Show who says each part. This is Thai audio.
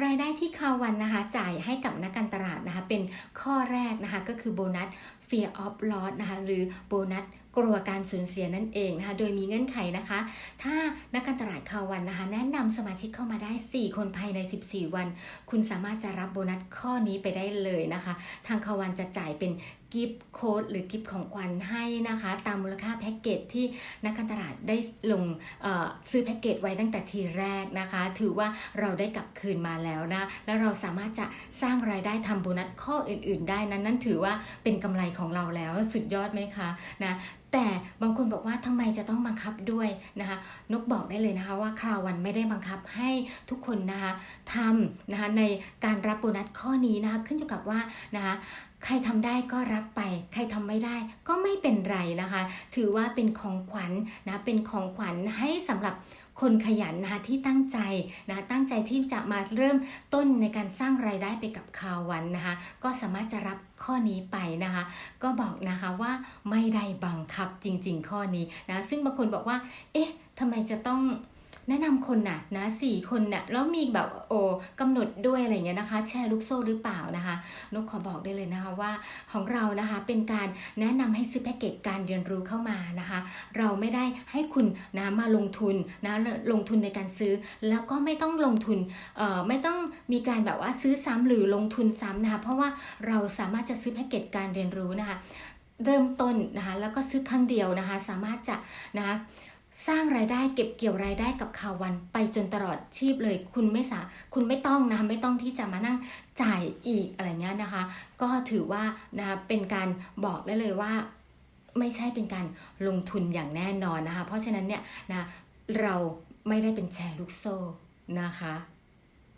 Speaker 1: รายได้ที่คาวันนะคะจ่ายให้กับนักการตลาดนะคะเป็นข้อแรกนะคะก็คือโบนัส fear of loss นะคะหรือโบนัสกลัวการสูญเสียนั่นเองนะคะโดยมีเงื่อนไขนะคะ ถ้านักการตลาดคาวันนะคะ แนะนำสมาชิกเข้ามาได้ 4 คนภายใน 14 วัน คุณสามารถจะรับโบนัสข้อนี้ไปได้เลยนะคะ ทางคาวันจะจ่ายเป็นกิฟต์โค้ดหรือกิฟต์ของขวัญให้นะคะ ตามมูลค่าแพ็กเกจที่นักการตลาดได้ลงซื้อแพ็กเกจไว้ตั้งแต่ทีแรกนะคะ ถือว่าเราได้กลับคืนมาแล้วนะ แล้วเราสามารถจะสร้างรายได้ทำโบนัสข้ออื่น ๆ ได้นั้นนั่นถือว่าเป็นกำไรของของเราแล้วสุดยอดไหมคะนะแต่บางคนบอกว่าทำไมจะต้องบังคับด้วยนะคะนกบอกได้เลยนะคะว่าคราววันไม่ได้บังคับให้ทุกคนนะคะทำนะคะในการรับโบนัสข้อนี้นะคะขึ้นอยู่กับว่านะคะใครทำได้ก็รับไป ใครทำไม่ได้ก็ไม่เป็นไรนะคะ ถือว่าเป็นของขวัญนะเป็นของขวัญให้สำหรับ คนขยันนะคะที่ตั้งใจนะะตั้งใจที่จะมาเริ่มต้นในการสร้างรายได้ไปกับคาววันนะคะก็สามารถจะรับข้อนี้ไปนะคะ ก็บอกนะคะว่าไม่ได้บังคับจริง ๆ ข้อนี้นะซึ่งบางคนบอกว่า เอ๊ะทำไมจะต้อง แนะนำคนน่ะนะสี่คนน่ะแล้วมีแบบโอ้กำหนดด้วยอะไรเงี้ยนะคะ แชร์ลูกโซ่หรือเปล่านะคะนกขอบอกได้เลยนะคะว่าของเรานะคะเป็นการแนะนำให้ซื้อแพ็กเกจการเรียนรู้เข้ามานะคะ เราไม่ได้ให้คุณนะมาลงทุนนะลงทุนในการซื้อ แล้วก็ไม่ต้องลงทุนเอ่อไม่ต้องมีการแบบว่าซื้อซ้ำหรือลงทุนซ้ำนะคะเพราะว่าเราสามารถจะซื้อแพ็กเกจการเรียนรู้นะคะเริ่มต้นนะคะแล้วก็ซื้อครั้งเดียวนะคะสามารถจะนะคะ สร้างรายได้เก็บเกี่ยวรายได้กับข่าววันไปจนตลอดชีพเลย คุณไม่สาคุณไม่ต้องนะคะไม่ต้องที่จะมานั่งจ่ายอีกอะไรเงี้ยนะคะ ก็ถือว่านะคะเป็นการบอกได้เลยว่า ไม่ใช่เป็นการลงทุนอย่างแน่นอนนะคะ เพราะฉะนั้นเนี่ยนะเราไม่ได้เป็นแชร์ลูกโซ่นะคะ